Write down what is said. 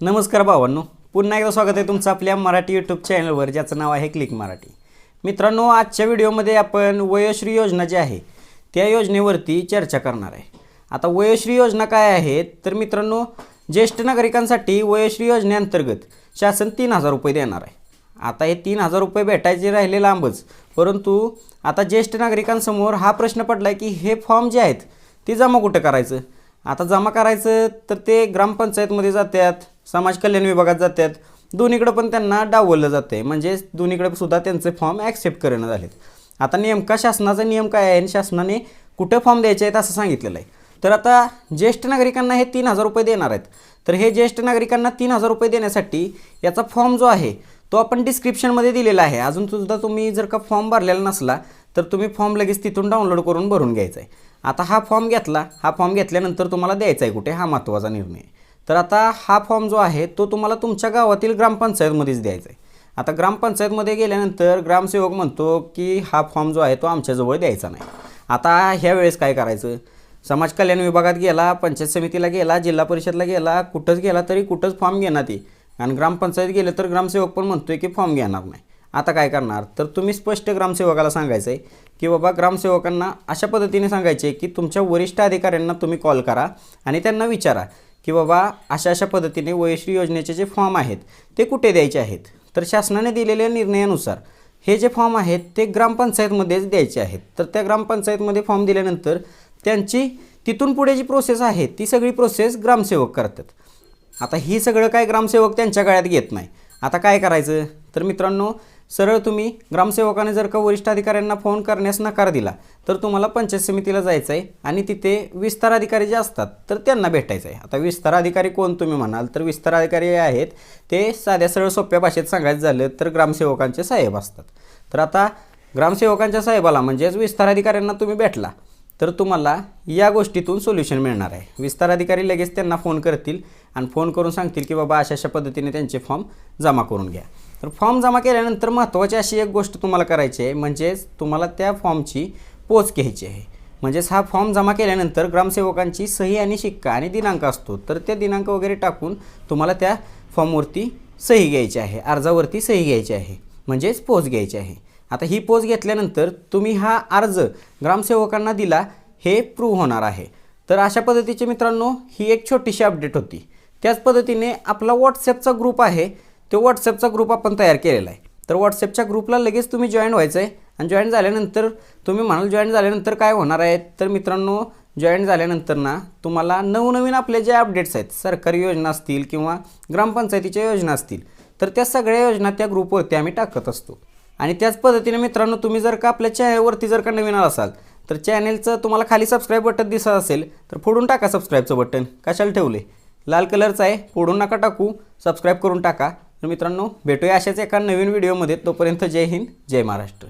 नमस्कार भावांनो. पुन्हा एकदा स्वागत आहे तुमचं आपल्या मराठी यूट्यूब चॅनलवर ज्याचं नाव आहे क्लिक मराठी मित्रांनो आजच्या व्हिडिओमध्ये आपण वयोश्री योजना जी आहे त्या योजनेवरती चर्चा करणार आहे. आता वयोश्री योजना काय आहे? तर मित्रांनो ज्येष्ठ नागरिकांसाठी वयोश्री योजनेअंतर्गत शासन तीन हजार रुपये देणार आहे. आता हे तीन हजार रुपये भेटायचे राहिले लांबच परंतु आता ज्येष्ठ नागरिकांसमोर हा प्रश्न पडला आहे की हे फॉर्म जे आहेत ते जमा कुठं करायचं? आता जमा करायचं तर ते ग्रामपंचायतमध्ये जातात समाज कल्याण विभागात जातात दोन्हीकडं पण त्यांना डावललं जातं आहे म्हणजे दोन्हीकडे सुद्धा त्यांचे फॉर्म ॲक्सेप्ट करणं झालेत. आता नेमका शासनाचा नियम काय आहे आणि शासनाने कुठे फॉर्म द्यायचे आहेत असं सांगितलेलं आहे. तर आता ज्येष्ठ नागरिकांना हे तीन हजार रुपये देणार आहेत. तर हे ज्येष्ठ नागरिकांना तीन हजार रुपये देण्यासाठी याचा फॉर्म जो आहे तो आपण डिस्क्रिप्शनमध्ये दिलेला आहे. अजून सुद्धा तुम्ही जर का फॉर्म भरलेला नसला तर तुम्ही फॉर्म लगेच तिथून डाउनलोड करून भरून घ्यायचा आहे. आता हा फॉर्म घेतला. हा फॉर्म घेतल्यानंतर तुम्हाला द्यायचा आहे कुठे? हा महत्त्वाचा निर्णय आहे. तर आता हा फॉर्म जो आहे तो तुम्हाला तुमच्या गावातील ग्रामपंचायतमध्येच द्यायचा आहे आता ग्रामपंचायतमध्ये गेल्यानंतर ग्रामसेवक म्हणतो की हा फॉर्म जो आहे तो आमच्याजवळ द्यायचा नाही. आता ह्या वेळेस काय करायचं? समाज कल्याण विभागात गेला पंचायत समितीला गेला जिल्हा परिषदला गेला कुठंच गेला तरी कुठंच फॉर्म घेणार ती. आणि ग्रामपंचायत गेले तर ग्रामसेवक पण म्हणतोय की फॉर्म घेणार नाही. आता काय करणार? तर तुम्ही स्पष्ट ग्रामसेवकाला सांगायचं आहे की बाबा ग्रामसेवकांना अशा पद्धतीने सांगायचे की तुमच्या वरिष्ठ अधिकाऱ्यांना तुम्ही कॉल करा आणि त्यांना विचारा. की बाबा अशा अशा पद्धतीने वयश्री योजनेचे जे फॉर्म आहेत ते कुठे द्यायचे आहेत? तर शासनाने दिलेल्या निर्णयानुसार हे जे फॉर्म आहेत ते ग्रामपंचायतमध्येच द्यायचे आहेत. तर त्या ग्रामपंचायतमध्ये फॉर्म दिल्यानंतर त्यांची तिथून पुढे जी प्रोसेस आहे ती सगळी प्रोसेस ग्रामसेवक करतात. आता ही सगळं काय ग्रामसेवक त्यांच्या गळ्यात घेत नाही. आता काय करायचं? तर मित्रांनो सरळ तुम्ही ग्रामसेवकाने जर का वरिष्ठ अधिकाऱ्यांना फोन करण्यास नकार दिला तर तुम्हाला पंचायत समितीला जायचं आहे आणि तिथे विस्तार अधिकारी जे असतात तर त्यांना भेटायचं आहे आता विस्तार अधिकारी कोण तुम्ही म्हणाल तर विस्तार अधिकारी आहेत ते साध्या सरळ सोप्या भाषेत सांगायचं झालं तर ग्रामसेवकांचे साहेब असतात. तर आता ग्रामसेवकांच्या साहेबाला म्हणजेच विस्तार अधिकाऱ्यांना तुम्ही भेटला तर तुम्हाला या गोष्टीतून सोल्युशन मिळणार आहे. विस्तार अधिकारी लगेच त्यांना फोन करतील आणि फोन करून सांगतील की बाबा अशा अशा पद्धतीने त्यांचे फॉर्म जमा करून घ्या. तर फॉर्म जमा केल्यानंतर महत्त्वाची अशी एक गोष्ट तुम्हाला करायची आहे म्हणजेच तुम्हाला त्या फॉर्मची पोच घ्यायची आहे. म्हणजेच हा फॉर्म जमा केल्यानंतर ग्रामसेवकांची सही आणि शिक्का आणि दिनांक असतो तर त्या दिनांक वगैरे टाकून तुम्हाला त्या फॉर्मवरती सही घ्यायची आहे अर्जावरती सही घ्यायची आहे म्हणजेच पोच घ्यायची आहे. आता ही पोच घेतल्यानंतर तुम्ही हा अर्ज ग्रामसेवकांना दिला हे प्रूव्ह होणार आहे. तर अशा पद्धतीचे मित्रांनो ही एक छोटीशी अपडेट होती. त्याच पद्धतीने आपला व्हॉट्सॲपचा ग्रुप आहे तो व्हॉट्सअपचा ग्रुप आपण तयार केलेला आहे. तर व्हॉट्सअपच्या ग्रुपला लगेच तुम्ही जॉईन व्हायचं आहे आणि जॉईन झाल्यानंतर तुम्ही म्हणाल जॉईन झाल्यानंतर काय होणार आहे? तर मित्रांनो जॉईन झाल्यानंतर ना तुम्हाला नवनवीन आपले जे अपडेट्स आहेत सरकारी योजना असतील किंवा ग्रामपंचायतीच्या योजना असतील तर त्या सगळ्या योजना त्या ग्रुपवरती आम्ही टाकत असतो. आणि त्याच पद्धतीने मित्रांनो तुम्ही जर का आपल्या चॅनलवरती जर का नवीन आला असाल तर चॅनेलचं तुम्हाला खाली सबस्क्राईब बटन दिसत असेल तर फोडून टाका सबस्क्राईबचं बटन कशाला ठेवले? लाल कलरचं आहे फोडून नका टाकू. सबस्क्राईब करून टाका. तर मित्रांनो भेटूया अशाच एका नवीन व्हिडिओमध्ये. तोपर्यंत जय हिंद जय महाराष्ट्र.